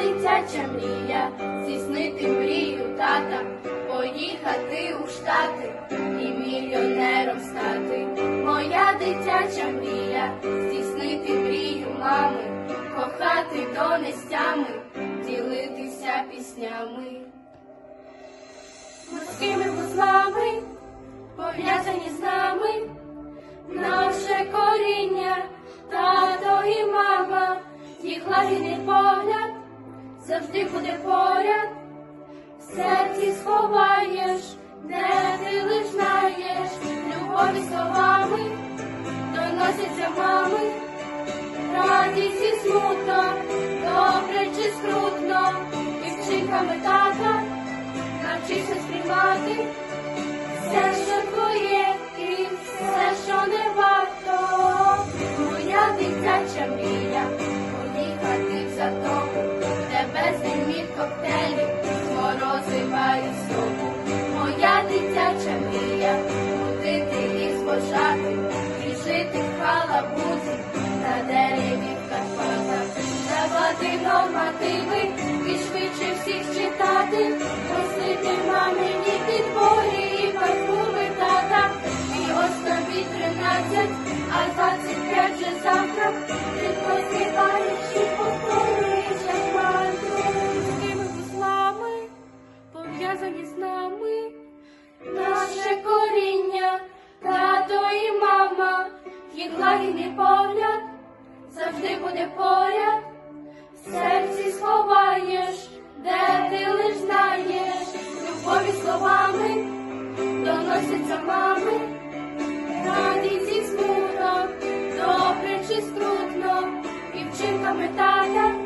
дитяча мрія, здійснити мрію тата, поїхати у штати і мільйонером стати. Моя дитяча мрія, здійснити мрію мами, кохати донестями, ділитися піснями. Морськими вузлами пов'язані з нами завжди буде поряд, в серці сховаєш, де ти лиш знаєш, любові словами доносяться мами, радість і смуток, добре чи скрутно, дівчинками вчинками тата нормативи, і швидше всіх читати, просити мамині підборі і парфуми тата. І ось тобі тринадцять, а двадцять п'ять вже завтра. Ти просипаєш і повторюєш, як. З вузлами пов'язані з нами. Наше коріння, тато і мама, їх лагідний погляд завжди буде поряд. Серці сховаєш, де ти лиш знаєш, любові словами доносяться мами, радість і смуток, добре чи скрутно, і вчинками так.